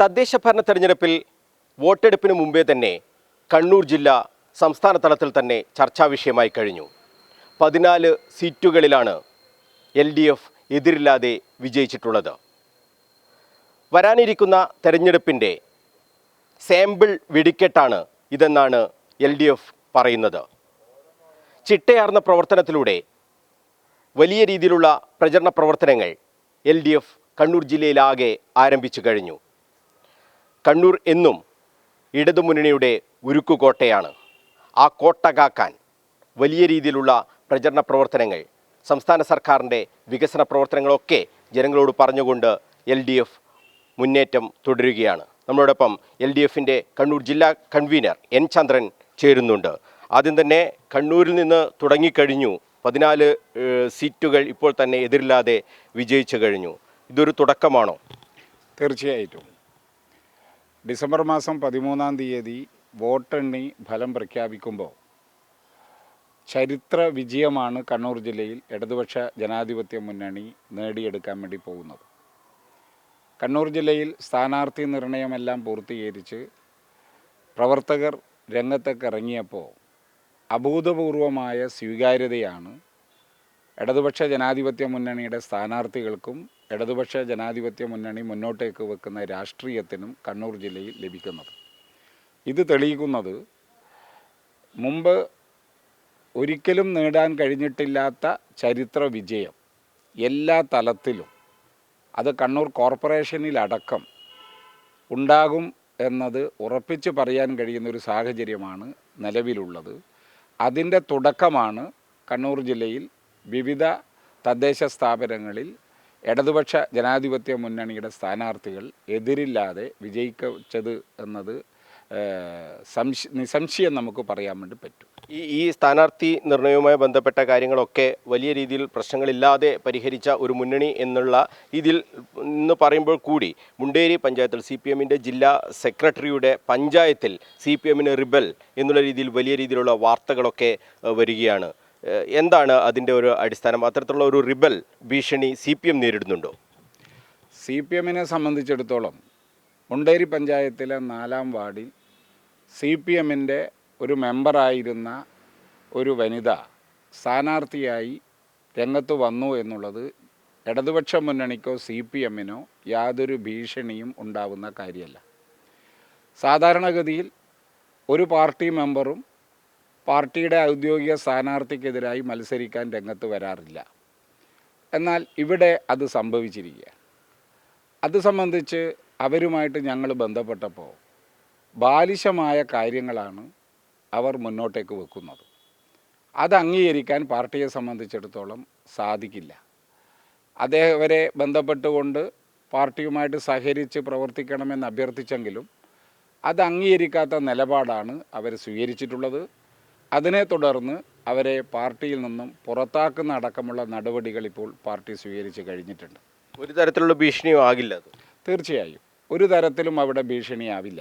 തദ്ദേശ ഭരണ തെരഞ്ഞെടുപ്പിൽ വോട്ടെടുപ്പിന് മുമ്പേ തന്നെ കണ്ണൂർ ജില്ല സംസ്ഥാന തലത്തിൽ തന്നെ ചർച്ചാ വിഷയമായി കഴിഞ്ഞു. പതിനാല് സീറ്റുകളിലാണ് എൽ ഡി എഫ് എതിരില്ലാതെ വിജയിച്ചിട്ടുള്ളത്. വരാനിരിക്കുന്ന തെരഞ്ഞെടുപ്പിന്റെ സാമ്പിൾ വെടിക്കെട്ടാണ് ഇതെന്നാണ് എൽ ഡി എഫ് പറയുന്നത്. ചിട്ടയാർന്ന പ്രവർത്തനത്തിലൂടെ വലിയ രീതിയിലുള്ള പ്രചരണ പ്രവർത്തനങ്ങൾ എൽ ഡി എഫ് കണ്ണൂർ ജില്ലയിലാകെ ആരംഭിച്ചു കഴിഞ്ഞു. കണ്ണൂർ എന്നും ഇടതുമുന്നണിയുടെ ഉരുക്കുകോട്ടയാണ്. ആ കോട്ട കാക്കാൻ വലിയ രീതിയിലുള്ള പ്രചരണ പ്രവർത്തനങ്ങൾ സംസ്ഥാന സർക്കാരിന്റെ വികസന പ്രവർത്തനങ്ങളൊക്കെ ജനങ്ങളോട് പറഞ്ഞുകൊണ്ട് എൽ ഡി എഫ് മുന്നേറ്റം തുടരുകയാണ്. നമ്മളോടൊപ്പം എൽ ഡി എഫിന്റെ കണ്ണൂർ ജില്ലാ കൺവീനർ എൻ ചന്ദ്രൻ ചേരുന്നുണ്ട്. ആദ്യം തന്നെ കണ്ണൂരിൽ നിന്ന് തുടങ്ങിക്കഴിഞ്ഞു. പതിനാല് സീറ്റുകൾ ഇപ്പോൾ തന്നെ എതിരില്ലാതെ വിജയിച്ചു കഴിഞ്ഞു. ഇതൊരു തുടക്കമാണോ? തീർച്ചയായിട്ടും. ഡിസംബർ മാസം പതിമൂന്നാം തീയതി വോട്ടെണ്ണി ഫലം പ്രഖ്യാപിക്കുമ്പോൾ ചരിത്ര വിജയമാണ് കണ്ണൂർ ജില്ലയിൽ ഇടതുപക്ഷ ജനാധിപത്യ മുന്നണി നേടിയെടുക്കാൻ വേണ്ടി പോകുന്നത്. കണ്ണൂർ ജില്ലയിൽ സ്ഥാനാർത്ഥി നിർണയമെല്ലാം പൂർത്തീകരിച്ച് പ്രവർത്തകർ രംഗത്തൊക്കെ ഇറങ്ങിയപ്പോൾ അഭൂതപൂർവമായ സ്വീകാര്യതയാണ് ഇടതുപക്ഷ ജനാധിപത്യ മുന്നണിയുടെ സ്ഥാനാർത്ഥികൾക്കും ഇടതുപക്ഷ ജനാധിപത്യ മുന്നണി മുന്നോട്ടേക്ക് വെക്കുന്ന രാഷ്ട്രീയത്തിനും കണ്ണൂർ ജില്ലയിൽ ലഭിക്കുന്നത്. ഇത് തെളിയിക്കുന്നത് മുമ്പ് ഒരിക്കലും നേടാൻ കഴിഞ്ഞിട്ടില്ലാത്ത ചരിത്ര വിജയം എല്ലാ തലത്തിലും അത് കണ്ണൂർ കോർപ്പറേഷനിലടക്കം ഉണ്ടാകും എന്നത് ഉറപ്പിച്ച് പറയാൻ കഴിയുന്ന ഒരു സാഹചര്യമാണ് നിലവിലുള്ളത്. അതിന്റെ തുടക്കമാണ് കണ്ണൂർ ജില്ലയിൽ വിവിധ തദ്ദേശ സ്ഥാപനങ്ങളിൽ ഇടതുപക്ഷ ജനാധിപത്യ മുന്നണിയുടെ സ്ഥാനാർത്ഥികൾ എതിരില്ലാതെ വിജയിച്ചത് എന്നത് സംശ നിസംശയം നമുക്ക് പറയാൻ വേണ്ടി പറ്റും. ഈ ഈ സ്ഥാനാർത്ഥി നിർണയവുമായി ബന്ധപ്പെട്ട കാര്യങ്ങളൊക്കെ വലിയ രീതിയിൽ പ്രശ്നങ്ങളില്ലാതെ പരിഹരിച്ച ഒരു മുന്നണി എന്നുള്ള ഇതിൽ ഇന്ന് പറയുമ്പോൾ കൂടി മുണ്ടേരി പഞ്ചായത്തിൽ സി പി എമ്മിന്റെ ജില്ലാ സെക്രട്ടറിയുടെ പഞ്ചായത്തിൽ സി പി എമ്മിന് റിബൽ എന്നുള്ള രീതിയിൽ വലിയ രീതിയിലുള്ള വാർത്തകളൊക്കെ വരികയാണ്. എന്താണ് അതിന്റെ ഒരു അടിസ്ഥാനം? അത്തരത്തിലുള്ള ഒരു റിബൽ ഭീഷണി സി പി എം നേരിടുന്നുണ്ടോ? സി പി എമ്മിനെ സംബന്ധിച്ചിടത്തോളം മുണ്ടേരി പഞ്ചായത്തിലെ നാലാം വാർഡിൽ സി പി എമ്മിന്റെ ഒരു മെമ്പറായിരുന്ന ഒരു വനിത സ്ഥാനാർത്ഥിയായി രംഗത്ത് വന്നു എന്നുള്ളത് ഇടതുപക്ഷ മുന്നണിക്കോ സി പി എമ്മിനോ യാതൊരു ഭീഷണിയും ഉണ്ടാവുന്ന കാര്യമല്ല. സാധാരണഗതിയിൽ ഒരു പാർട്ടി മെമ്പറും പാർട്ടിയുടെ ഔദ്യോഗിക സ്ഥാനാർത്ഥിക്കെതിരായി മത്സരിക്കാൻ രംഗത്ത് വരാറില്ല. എന്നാൽ ഇവിടെ അത് സംഭവിച്ചിരിക്കുക അത് സംബന്ധിച്ച് അവരുമായിട്ട് ഞങ്ങൾ ബന്ധപ്പെട്ടപ്പോൾ ബാലിശമായ കാര്യങ്ങളാണ് അവർ മുന്നോട്ടേക്ക് വെക്കുന്നത്. അത് അംഗീകരിക്കാൻ പാർട്ടിയെ സംബന്ധിച്ചിടത്തോളം സാധിക്കില്ല. അദ്ദേഹവരെ ബന്ധപ്പെട്ടുകൊണ്ട് പാർട്ടിയുമായിട്ട് സഹകരിച്ച് പ്രവർത്തിക്കണമെന്ന് അഭ്യർത്ഥിച്ചെങ്കിലും അത് അംഗീകരിക്കാത്ത നിലപാടാണ് അവർ സ്വീകരിച്ചിട്ടുള്ളത്. അതിനെ തുടർന്ന് അവരെ പാർട്ടിയിൽ നിന്നും പുറത്താക്കുന്ന അടക്കമുള്ള നടപടികൾ ഇപ്പോൾ പാർട്ടി സ്വീകരിച്ച് കഴിഞ്ഞിട്ടുണ്ട്. ഒരു തരത്തിലുള്ള ഭീഷണിയും ആകില്ല തീർച്ചയായും. ഒരു തരത്തിലും അവിടെ ഭീഷണിയാവില്ല.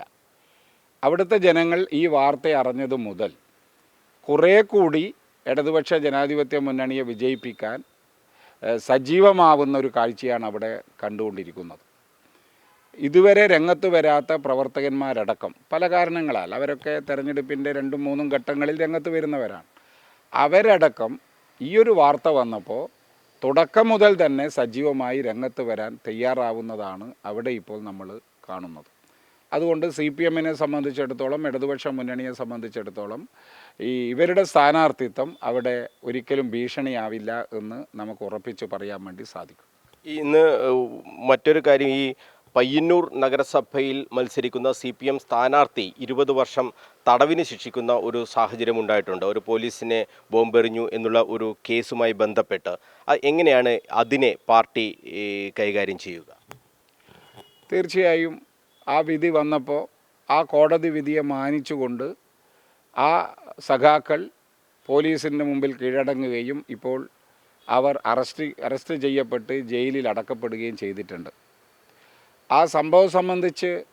അവിടുത്തെ ജനങ്ങൾ ഈ വാർത്ത അറിഞ്ഞത് മുതൽ കുറേ കൂടി ഇടതുപക്ഷ ജനാധിപത്യ മുന്നണിയെ വിജയിപ്പിക്കാൻ സജീവമാവുന്ന ഒരു കാഴ്ചയാണ് അവിടെ കണ്ടുകൊണ്ടിരിക്കുന്നത്. ഇതുവരെ രംഗത്ത് വരാത്ത പ്രവർത്തകന്മാരടക്കം പല കാരണങ്ങളാൽ അവരൊക്കെ തെരഞ്ഞെടുപ്പിന്റെ രണ്ടും മൂന്നും ഘട്ടങ്ങളിൽ രംഗത്ത് വരുന്നവരാണ്. അവരടക്കം ഈ ഒരു വാർത്ത വന്നപ്പോൾ തുടക്കം മുതൽ തന്നെ സജീവമായി രംഗത്ത് വരാൻ തയ്യാറാവുന്നതാണ് അവിടെ ഇപ്പോൾ നമ്മൾ കാണുന്നത്. അതുകൊണ്ട് സി പി എമ്മിനെ സംബന്ധിച്ചിടത്തോളം ഇടതുപക്ഷ മുന്നണിയെ സംബന്ധിച്ചിടത്തോളം ഈ ഇവരുടെ സ്ഥാനാർത്ഥിത്വം അവിടെ ഒരിക്കലും ഭീഷണിയാവില്ല എന്ന് നമുക്ക് ഉറപ്പിച്ച് പറയാൻ വേണ്ടി സാധിക്കും. ഇന്ന് മറ്റൊരു കാര്യം ഈ പയ്യന്നൂർ നഗരസഭയിൽ മത്സരിക്കുന്ന സി പി എം സ്ഥാനാർത്ഥി ഇരുപത് വർഷം തടവിന് ശിക്ഷിക്കുന്ന ഒരു സാഹചര്യം ഉണ്ടായിട്ടുണ്ട്. ഒരു പോലീസിനെ ബോംബെറിഞ്ഞു എന്നുള്ള ഒരു കേസുമായി ബന്ധപ്പെട്ട്. എങ്ങനെയാണ് അതിനെ പാർട്ടി കൈകാര്യം ചെയ്യുക? തീർച്ചയായും ആ വിധി വന്നപ്പോൾ ആ കോടതി വിധിയെ മാനിച്ചുകൊണ്ട് ആ സഖാക്കൾ പോലീസിന്റെ മുമ്പിൽ കീഴടങ്ങുകയും ഇപ്പോൾ അവർ അറസ്റ്റ് അറസ്റ്റ് ചെയ്യപ്പെട്ട് ജയിലിൽ അടക്കപ്പെടുകയും ചെയ്തിട്ടുണ്ട്. ആ സംഭവം സംബന്ധിച്ച്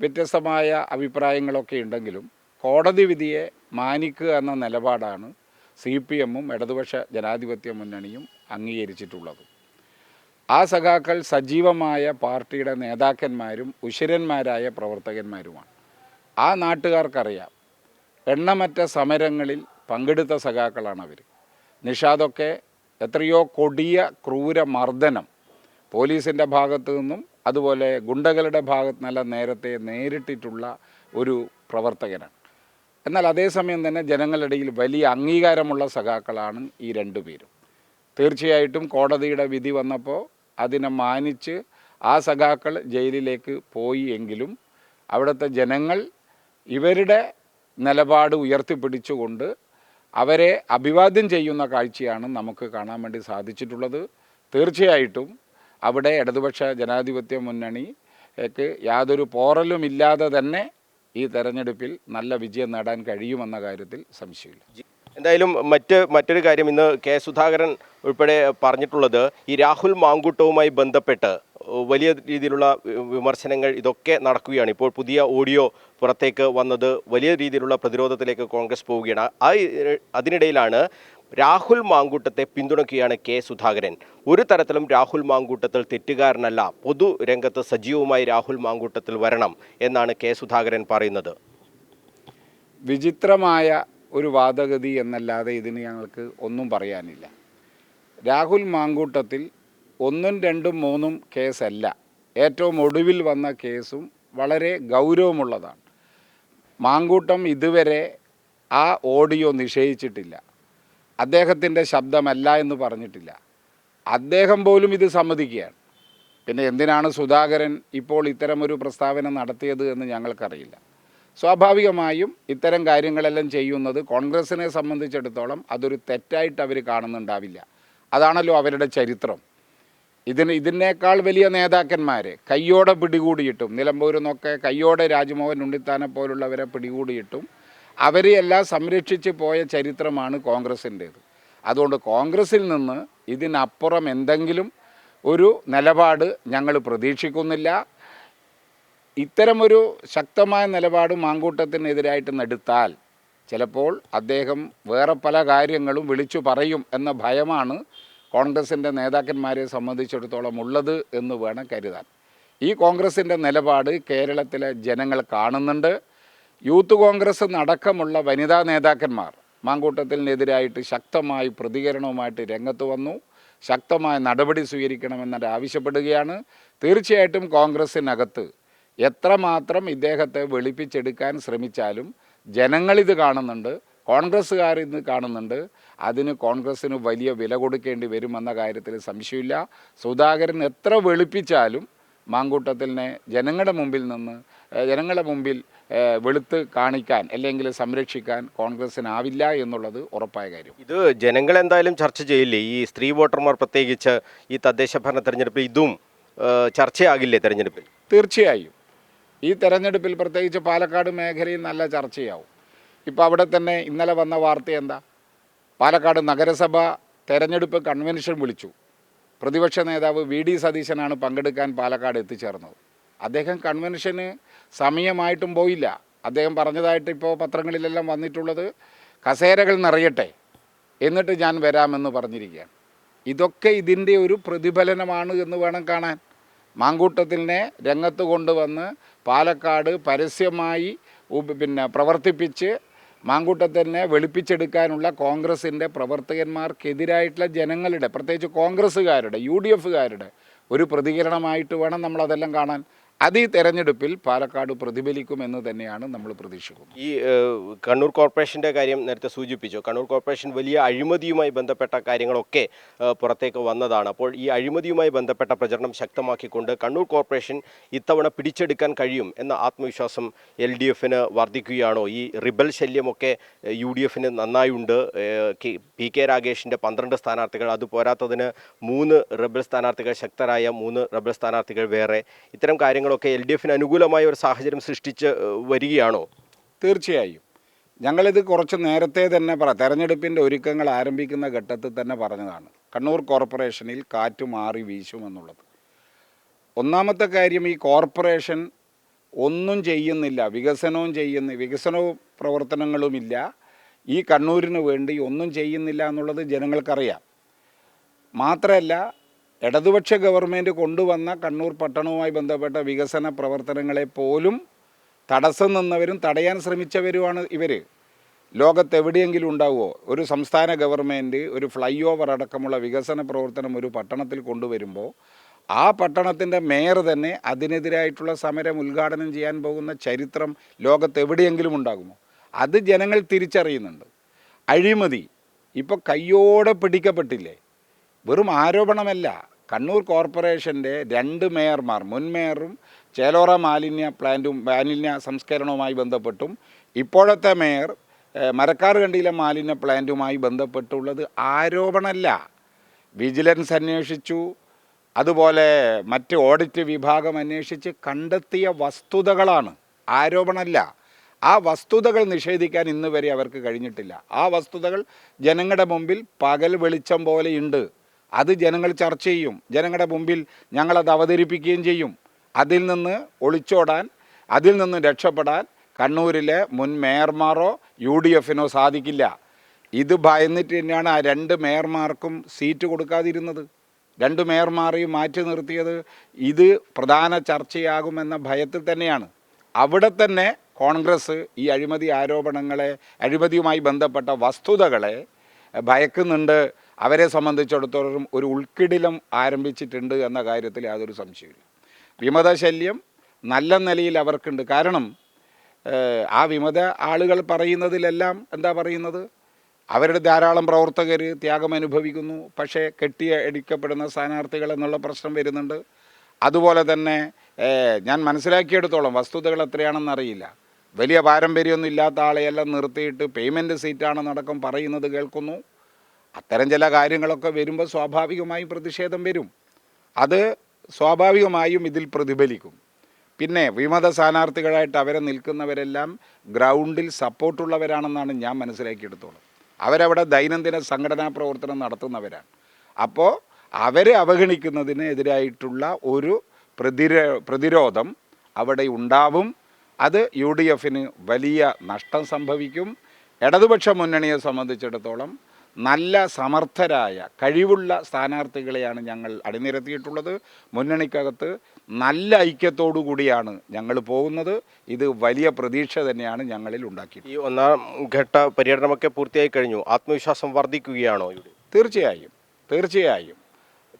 വ്യത്യസ്തമായ അഭിപ്രായങ്ങളൊക്കെ ഉണ്ടെങ്കിലും കോടതി വിധിയെ മാനിക്കുക എന്ന നിലപാടാണ് സി പി എമ്മും ഇടതുപക്ഷ ജനാധിപത്യ മുന്നണിയും അംഗീകരിച്ചിട്ടുള്ളത്. ആ സഖാക്കൾ സജീവമായ പാർട്ടിയുടെ നേതാക്കന്മാരും ഉശിരന്മാരായ പ്രവർത്തകന്മാരുമാണ്. ആ നാട്ടുകാർക്കറിയാം എണ്ണമറ്റ സമരങ്ങളിൽ പങ്കെടുത്ത സഖാക്കളാണ് അവർ നിഷാദൊക്കെ എത്രയോ കൊടിയ ക്രൂര മർദ്ദനം പോലീസിന്റെ ഭാഗത്തു നിന്നും അതുപോലെ ഗുണ്ടകളുടെ ഭാഗത്ത് നല്ല നേരത്തെ നേരിട്ടിട്ടുള്ള ഒരു പ്രവർത്തകനാണ്. എന്നാൽ അതേസമയം തന്നെ ജനങ്ങളിടയിൽ വലിയ അംഗീകാരമുള്ള സഖാക്കളാണ് ഈ രണ്ടു പേരും. തീർച്ചയായിട്ടും കോടതിയുടെ വിധി വന്നപ്പോൾ അതിനെ മാനിച്ച് ആ സഖാക്കൾ ജയിലിലേക്ക് പോയി എങ്കിലും അവിടുത്തെ ജനങ്ങൾ ഇവരുടെ നിലപാട് ഉയർത്തിപ്പിടിച്ചുകൊണ്ട് അവരെ അഭിവാദ്യം ചെയ്യുന്ന കാഴ്ചയാണ് നമുക്ക് കാണാൻ വേണ്ടി സാധിച്ചിട്ടുള്ളത്. തീർച്ചയായിട്ടും അവിടെ ഇടതുപക്ഷ ജനാധിപത്യ മുന്നണിക്ക് യാതൊരു പോറലുമില്ലാതെ തന്നെ ഈ തെരഞ്ഞെടുപ്പിൽ നല്ല വിജയം നേടാൻ കഴിയുമെന്ന കാര്യത്തിൽ സംശയമില്ല. എന്തായാലും മറ്റ് മറ്റൊരു കാര്യം ഇന്ന് കെ സുധാകരൻ ഉൾപ്പെടെ പറഞ്ഞിട്ടുള്ളത് ഈ രാഹുൽ മാങ്കൂട്ടവുമായി ബന്ധപ്പെട്ട് വലിയ രീതിയിലുള്ള വിമർശനങ്ങൾ ഇതൊക്കെ നടക്കുകയാണ്. ഇപ്പോൾ പുതിയ ഓഡിയോ പുറത്തേക്ക് വന്നത് വലിയ രീതിയിലുള്ള പ്രതിരോധത്തിലേക്ക് കോൺഗ്രസ് പോവുകയാണ്. ആ അതിനിടയിലാണ് രാഹുൽ മാങ്കൂട്ടത്തെ പിന്തുണയ്ക്കുകയാണ് കെ സുധാകരൻ. ഒരു തരത്തിലും രാഹുൽ മാങ്കൂട്ടത്തിൽ തെറ്റുകാരനല്ല. പൊതുരംഗത്ത് സജീവമായി രാഹുൽ മാങ്കൂട്ടത്തിൽ വരണം എന്നാണ് കെ സുധാകരൻ പറയുന്നത്. വിചിത്രമായ ഒരു വാദഗതി എന്നല്ലാതെ ഇതിന് ഞങ്ങൾക്ക് ഒന്നും പറയാനില്ല. രാഹുൽ മാങ്കൂട്ടത്തിൽ ഒന്നും രണ്ടും മൂന്നും കേസല്ല. ഏറ്റവും ഒടുവിൽ വന്ന കേസും വളരെ ഗൗരവമുള്ളതാണ്. മാങ്കൂട്ടം ഇതുവരെ ആ ഓഡിയോ നിഷേധിച്ചിട്ടില്ല. അദ്ദേഹത്തിന്റെ ശബ്ദമല്ല എന്ന് പറഞ്ഞിട്ടില്ല. അദ്ദേഹം പോലും ഇത് സമ്മതിക്കുകയാണ്. പിന്നെ എന്തിനാണ് സുധാകരൻ ഇപ്പോൾ ഇത്തരമൊരു പ്രസ്താവന നടത്തിയത് എന്ന് ഞങ്ങൾക്കറിയില്ല. സ്വാഭാവികമായും ഇത്തരം കാര്യങ്ങളെല്ലാം ചെയ്യുന്നത് കോൺഗ്രസിനെ സംബന്ധിച്ചിടത്തോളം അതൊരു തെറ്റായിട്ട് അവർ കാണുന്നുണ്ടാവില്ല. അതാണല്ലോ അവരുടെ ചരിത്രം. ഇതിന് ഇതിനേക്കാൾ വലിയ നേതാക്കന്മാരെ കയ്യോടെ പിടികൂടിയിട്ടും നിലമ്പൂരിൽ നിന്നൊക്കെ കയ്യോടെ രാജ്മോഹൻ ഉണ്ണിത്താനെ പോലുള്ളവരെ പിടികൂടിയിട്ടും അവരെയെല്ലാം സംരക്ഷിച്ച് പോയ ചരിത്രമാണ് കോൺഗ്രസിന്റേത് അതുകൊണ്ട് കോൺഗ്രസിൽ നിന്ന് ഇതിനപ്പുറം എന്തെങ്കിലും ഒരു നിലപാട് ഞങ്ങൾ പ്രതീക്ഷിക്കുന്നില്ല. ഇത്തരമൊരു ശക്തമായ നിലപാട് മാങ്കൂട്ടത്തിനെതിരായിട്ട് എടുത്താൽ ചിലപ്പോൾ അദ്ദേഹം വേറെ പല കാര്യങ്ങളും വിളിച്ചു പറയും എന്ന ഭയമാണ് കോൺഗ്രസിന്റെ നേതാക്കന്മാരെ സംബന്ധിച്ചിടത്തോളം ഉള്ളത് എന്ന് വേണം കരുതാൻ. ഈ കോൺഗ്രസിന്റെ നിലപാട് കേരളത്തിലെ ജനങ്ങൾ കാണുന്നുണ്ട്. യൂത്ത് കോൺഗ്രസ് അടക്കമുള്ള വനിതാ നേതാക്കന്മാർ മാങ്കൂട്ടത്തിനെതിരായിട്ട് ശക്തമായി പ്രതികരണവുമായിട്ട് രംഗത്ത് വന്നു. ശക്തമായ നടപടി സ്വീകരിക്കണമെന്നത് ആവശ്യപ്പെടുകയാണ്. തീർച്ചയായിട്ടും കോൺഗ്രസ്സിനകത്ത് എത്രമാത്രം ഇദ്ദേഹത്തെ വെളുപ്പിച്ചെടുക്കാൻ ശ്രമിച്ചാലും ജനങ്ങളിത് കാണുന്നുണ്ട് കോൺഗ്രസ്സുകാർ ഇന്ന് കാണുന്നുണ്ട്. അതിന് കോൺഗ്രസ്സിന് വലിയ വില കൊടുക്കേണ്ടി വരുമെന്ന കാര്യത്തിൽ സംശയമില്ല. സുധാകരൻ എത്ര വെളുപ്പിച്ചാലും മാങ്കൂട്ടത്തിലിനെ ജനങ്ങളുടെ മുമ്പിൽ നിന്ന് ജനങ്ങളുടെ മുമ്പിൽ വെളുത്ത് കാണിക്കാൻ അല്ലെങ്കിൽ സംരക്ഷിക്കാൻ കോൺഗ്രസ്സിനാവില്ല എന്നുള്ളത് ഉറപ്പായ കാര്യം. ഇത് ജനങ്ങൾ എന്തായാലും ചർച്ച ചെയ്യില്ലേ? ഈ സ്ത്രീ വോട്ടർമാർ പ്രത്യേകിച്ച് ഈ തദ്ദേശ ഭരണ തെരഞ്ഞെടുപ്പിൽ ഇതും ചർച്ചയാകില്ലേ തെരഞ്ഞെടുപ്പിൽ? തീർച്ചയായും. ഈ തെരഞ്ഞെടുപ്പിൽ പ്രത്യേകിച്ച് പാലക്കാട് മേഖലയിൽ നല്ല ചർച്ചയാവും. ഇപ്പോൾ അവിടെ തന്നെ ഇന്നലെ വന്ന വാർത്ത എന്താ? പാലക്കാട് നഗരസഭ തെരഞ്ഞെടുപ്പ് കൺവെൻഷൻ വിളിച്ചു. പ്രതിപക്ഷ നേതാവ് വി ഡി സതീശനാണ് പങ്കെടുക്കാൻ പാലക്കാട് എത്തിച്ചേർന്നത്. അദ്ദേഹം കൺവെൻഷന് സമയമായിട്ടും പോയില്ല. അദ്ദേഹം പറഞ്ഞതായിട്ട് ഇപ്പോൾ പത്രങ്ങളിലെല്ലാം വന്നിട്ടുള്ളത് കസേരകൾ നിറയട്ടെ എന്നിട്ട് ഞാൻ വരാമെന്ന് പറഞ്ഞിരിക്കുകയാണ്. ഇതൊക്കെ ഇതിന്റെ ഒരു പ്രതിഫലനമാണ് എന്ന് വേണം കാണാൻ. മാങ്കൂട്ടത്തിനെ രംഗത്ത് കൊണ്ടുവന്ന് പാലക്കാട് പരസ്യമായി പിന്നെ പ്രവർത്തിപ്പിച്ച് മാങ്കൂട്ടത്തിനെ വെളുപ്പിച്ചെടുക്കാനുള്ള കോൺഗ്രസിന്റെ പ്രവർത്തകന്മാർക്കെതിരായിട്ടുള്ള ജനങ്ങളുടെ പ്രത്യേകിച്ച് കോൺഗ്രസ്സുകാരുടെ യു ഡി എഫുകാരുടെ ഒരു പ്രതികരണമായിട്ട് വേണം നമ്മളതെല്ലാം കാണാൻ. അത് ഈ തെരഞ്ഞെടുപ്പിൽ പാലക്കാട് പ്രതിഫലിക്കുമെന്ന് തന്നെയാണ് നമ്മൾ പ്രതീക്ഷിക്കുന്നത്. ഈ കണ്ണൂർ കോർപ്പറേഷന്റെ കാര്യം നേരത്തെ സൂചിപ്പിച്ചു. കണ്ണൂർ കോർപ്പറേഷൻ വലിയ അഴിമതിയുമായി ബന്ധപ്പെട്ട കാര്യങ്ങളൊക്കെ പുറത്തേക്ക് വന്നതാണ്. അപ്പോൾ ഈ അഴിമതിയുമായി ബന്ധപ്പെട്ട പ്രചരണം ശക്തമാക്കിക്കൊണ്ട് കണ്ണൂർ കോർപ്പറേഷൻ ഇത്തവണ പിടിച്ചെടുക്കാൻ കഴിയും എന്ന ആത്മവിശ്വാസം എൽ ഡി എഫിന് വർദ്ധിക്കുകയാണോ? ഈ റിബൽ ശല്യമൊക്കെ യു ഡി എഫിന് നന്നായുണ്ട്. പി കെ രാഗേഷിന്റെ പന്ത്രണ്ട് സ്ഥാനാർത്ഥികൾ അത് പോരാത്തതിന് മൂന്ന് റിബൽ സ്ഥാനാർത്ഥികൾ ശക്തരായ മൂന്ന് റിബൽ സ്ഥാനാർത്ഥികൾ വേറെ. ഇത്തരം കാര്യങ്ങളൊക്കെ എൽ ഡി എഫിന് അനുകൂലമായ ഒരു സാഹചര്യം സൃഷ്ടിച്ച് വരികയാണോ? തീർച്ചയായും. ഞങ്ങളിത് കുറച്ച് നേരത്തെ തന്നെ പറ തെരഞ്ഞെടുപ്പിന്റെ ഒരുക്കങ്ങൾ ആരംഭിക്കുന്ന ഘട്ടത്തിൽ തന്നെ പറഞ്ഞതാണ്. കണ്ണൂർ കോർപ്പറേഷനിൽ കാറ്റ് മാറി വീശുമെന്നുള്ളത് ഒന്നാമത്തെ കാര്യം ഈ കോർപ്പറേഷൻ ഒന്നും ചെയ്യുന്നില്ല വികസനവും ചെയ്യുന്ന വികസനവും പ്രവർത്തനങ്ങളുമില്ല ഈ കണ്ണൂരിന് വേണ്ടി ഒന്നും ചെയ്യുന്നില്ല എന്നുള്ളത് ജനങ്ങൾക്കറിയാം. മാത്രമല്ല ഇടതുപക്ഷ ഗവൺമെന്റ് കൊണ്ടുവന്ന കണ്ണൂർ പട്ടണവുമായി ബന്ധപ്പെട്ട വികസന പ്രവർത്തനങ്ങളെ പോലും തടസ്സം നിന്നവരും തടയാൻ ശ്രമിച്ചവരുമാണ് ഇവർ ലോകത്തെവിടെയെങ്കിലും ഉണ്ടാവുമോ? ഒരു സംസ്ഥാന ഗവൺമെന്റ് ഒരു ഫ്ലൈ ഓവർ അടക്കമുള്ള വികസന പ്രവർത്തനം ഒരു പട്ടണത്തിൽ കൊണ്ടുവരുമ്പോൾ ആ പട്ടണത്തിന്റെ മേയർ തന്നെ അതിനെതിരായിട്ടുള്ള സമരം ഉദ്ഘാടനം ചെയ്യാൻ പോകുന്ന ചരിത്രം ലോകത്തെവിടെയെങ്കിലും ഉണ്ടാകുമോ? അത് ജനങ്ങൾ തിരിച്ചറിയുന്നുണ്ട്. അഴിമതി ഇപ്പോൾ കയ്യോടെ പിടിക്കപ്പെട്ടില്ലേ? വെറും ആരോപണമല്ല. കണ്ണൂർ കോർപ്പറേഷന്റെ രണ്ട് മേയർമാർ മുൻ മേയറും ചേലോറ മാലിന്യ പ്ലാന്റും മാലിന്യ സംസ്കരണവുമായി ബന്ധപ്പെട്ടും ഇപ്പോഴത്തെ മേയർ മരക്കാർ കണ്ടിയിലെ മാലിന്യ പ്ലാന്റുമായി ബന്ധപ്പെട്ടുള്ളത് ആരോപണമല്ല. വിജിലൻസ് അന്വേഷിച്ചു. അതുപോലെ മറ്റ് ഓഡിറ്റ് വിഭാഗം അന്വേഷിച്ച് കണ്ടെത്തിയ വസ്തുതകളാണ്. ആരോപണമല്ല. ആ വസ്തുതകൾ നിഷേധിക്കാൻ ഇന്ന് വരെ അവർക്ക് കഴിഞ്ഞിട്ടില്ല. ആ വസ്തുതകൾ ജനങ്ങളുടെ മുമ്പിൽ പകൽ വെളിച്ചം പോലെയുണ്ട്. അത് ജനങ്ങൾ ചർച്ച ചെയ്യും. ജനങ്ങളുടെ മുമ്പിൽ ഞങ്ങളത് അവതരിപ്പിക്കുകയും ചെയ്യും. അതിൽ നിന്ന് ഒളിച്ചോടാൻ അതിൽ നിന്ന് രക്ഷപ്പെടാൻ കണ്ണൂരിലെ മുൻ മേയർമാരോ യു ഡി എഫിനോ സാധിക്കില്ല. ഇത് ഭയന്നിട്ട് തന്നെയാണ് ആ രണ്ട് മേയർമാർക്കും സീറ്റ് കൊടുക്കാതിരുന്നത്. രണ്ട് മേയർമാരെയും മാറ്റി നിർത്തിയത് ഇത് പ്രധാന ചർച്ചയാകുമെന്ന ഭയത്തിൽ തന്നെയാണ്. അവിടെ തന്നെ കോൺഗ്രസ് ഈ അഴിമതി ആരോപണങ്ങളെ അഴിമതിയുമായി ബന്ധപ്പെട്ട വസ്തുതകളെ ഭയക്കുന്നുണ്ട്. അവരെ സംബന്ധിച്ചിടത്തോളം ഒരു ഉൾക്കിടിലം ആരംഭിച്ചിട്ടുണ്ട് എന്ന കാര്യത്തിൽ യാതൊരു സംശയമില്ല വിമതശല്യം നല്ല നിലയിൽ അവർക്കുണ്ട്. കാരണം ആ വിമത ആളുകൾ പറയുന്നതിലെല്ലാം എന്താ പറയുന്നത്? അവരുടെ ധാരാളം പ്രവർത്തകർ ത്യാഗം അനുഭവിക്കുന്നു. പക്ഷേ കെട്ടിയ അടിക്കപ്പെടുന്ന സ്ഥാനാർത്ഥികൾ എന്നുള്ള പ്രശ്നം വരുന്നുണ്ട്. അതുപോലെ തന്നെ ഞാൻ മനസ്സിലാക്കിയെടുത്തോളം വസ്തുതകൾ എത്രയാണെന്ന് അറിയില്ല. വലിയ പാരമ്പര്യമൊന്നും ഇല്ലാത്ത ആളെയെല്ലാം നിർത്തിയിട്ട് പേയ്മെന്റ് സീറ്റാണെന്നടക്കം പറയുന്നത് കേൾക്കുന്നു. അത്തരം ചില കാര്യങ്ങളൊക്കെ വരുമ്പോൾ സ്വാഭാവികമായും പ്രതിഷേധം വരും. അത് സ്വാഭാവികമായും ഇതിൽ പ്രതിഫലിക്കും. പിന്നെ വിമത സ്ഥാനാർത്ഥികളായിട്ട് അവരെ നിൽക്കുന്നവരെല്ലാം ഗ്രൗണ്ടിൽ സപ്പോർട്ടുള്ളവരാണെന്നാണ് ഞാൻ മനസ്സിലാക്കിയെടുത്തോളം. അവരവിടെ ദൈനംദിന സംഘടനാ പ്രവർത്തനം നടത്തുന്നവരാണ്. അപ്പോൾ അവരെ അവഗണിക്കുന്നതിന് എതിരായിട്ടുള്ള ഒരു പ്രതിരോ പ്രതിരോധം അവിടെ ഉണ്ടാവും. അത് യു ഡി എഫിന് വലിയ നഷ്ടം സംഭവിക്കും. ഇടതുപക്ഷ മുന്നണിയെ സംബന്ധിച്ചിടത്തോളം നല്ല സമർത്ഥരായ കഴിവുള്ള സ്ഥാനാർത്ഥികളെയാണ് ഞങ്ങൾ അണിനിരത്തിയിട്ടുള്ളത്. മുന്നണിക്കകത്ത് നല്ല ഐക്യത്തോടു കൂടിയാണ് ഞങ്ങൾ പോകുന്നത്. ഇത് വലിയ പ്രതീക്ഷ തന്നെയാണ് ഞങ്ങളിൽ ഉണ്ടാക്കിയത് ഈ ഒന്നാം ഘട്ട പര്യടനമൊക്കെ പൂർത്തിയായി കഴിഞ്ഞു. ആത്മവിശ്വാസം വർദ്ധിക്കുകയാണോ ഇവിടെ? തീർച്ചയായും തീർച്ചയായും.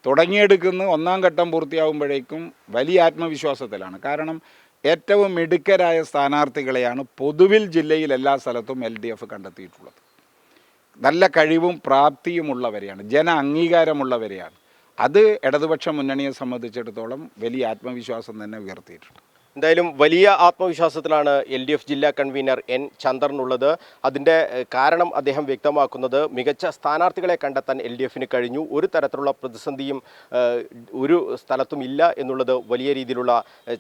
തുടങ്ങിയെടുക്കുന്ന ഒന്നാം ഘട്ടം പൂർത്തിയാകുമ്പോഴേക്കും വലിയ ആത്മവിശ്വാസത്തിലാണ്. കാരണം ഏറ്റവും മിടുക്കരായ സ്ഥാനാർത്ഥികളെയാണ് പൊതുവിൽ ജില്ലയിൽ എല്ലാ സ്ഥലത്തും എൽ ഡി എഫ് കണ്ടെത്തിയിട്ടുള്ളത്. നല്ല കഴിവും പ്രാപ്തിയുമുള്ളവരെയാണ് ജന അംഗീകാരമുള്ളവരെയാണ് അത് ഇടതുപക്ഷ മുന്നണിയെ സംബന്ധിച്ചിടത്തോളം വലിയ ആത്മവിശ്വാസം തന്നെ ഉയർത്തിയിട്ടുണ്ട്. എന്തായാലും വലിയ ആത്മവിശ്വാസത്തിലാണ് എൽ ഡി എഫ് ജില്ലാ കൺവീനർ എൻ ചന്ദ്രനുള്ളത് അതിന്റെ കാരണം അദ്ദേഹം വ്യക്തമാക്കുന്നത് മികച്ച സ്ഥാനാർത്ഥികളെ കണ്ടെത്താൻ എൽ ഡി എഫിന് കഴിഞ്ഞു. ഒരു തരത്തിലുള്ള പ്രതിസന്ധിയും ഒരു സ്ഥലത്തും ഇല്ല എന്നുള്ളത് വലിയ രീതിയിലുള്ള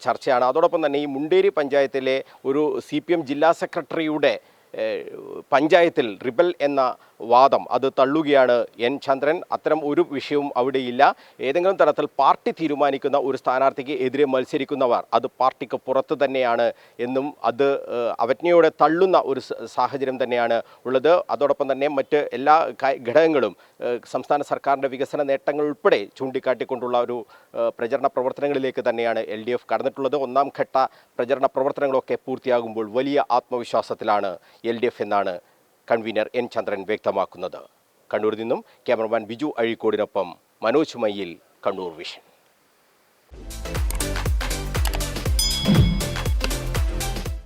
ചർച്ചയാണ്. അതോടൊപ്പം തന്നെ ഈ മുണ്ടേരി പഞ്ചായത്തിലെ ഒരു സി ജില്ലാ സെക്രട്ടറിയുടെ പഞ്ചായത്തിൽ റിബൽ എന്ന വാദം അത് തള്ളുകയാണ് എൻ ചന്ദ്രൻ. അത്തരം ഒരു വിഷയവും അവിടെയില്ല. ഏതെങ്കിലും തരത്തിൽ പാർട്ടി തീരുമാനിക്കുന്ന ഒരു സ്ഥാനാർത്ഥിക്ക് എതിരെ മത്സരിക്കുന്നവർ അത് പാർട്ടിക്ക് പുറത്ത് തന്നെയാണ് എന്നും അത് അവജ്ഞയോടെ തള്ളുന്ന ഒരു സാഹചര്യം തന്നെയാണ് ഉള്ളത്. അതോടൊപ്പം തന്നെ മറ്റ് എല്ലാ ഘടകങ്ങളും സംസ്ഥാന സർക്കാരിന്റെ വികസന നേട്ടങ്ങൾ ഉൾപ്പെടെ ചൂണ്ടിക്കാട്ടിക്കൊണ്ടുള്ള ഒരു പ്രചരണ പ്രവർത്തനങ്ങളിലേക്ക് തന്നെയാണ് എൽ ഡി എഫ് കടന്നിട്ടുള്ളത്. ഒന്നാം ഘട്ട പ്രചരണ പ്രവർത്തനങ്ങളൊക്കെ പൂർത്തിയാകുമ്പോൾ വലിയ ആത്മവിശ്വാസത്തിലാണ് എൽ ഡി എഫ് എന്നാണ് കൺവീനർ എൻ ചന്ദ്രൻ വ്യക്തമാക്കുന്നത്. കണ്ണൂരിൽ നിന്നും ക്യാമറമാൻ ബിജു അഴീക്കോടിനൊപ്പം മനോജ് മയ്യിൽ കണ്ണൂർ വിഷൻ.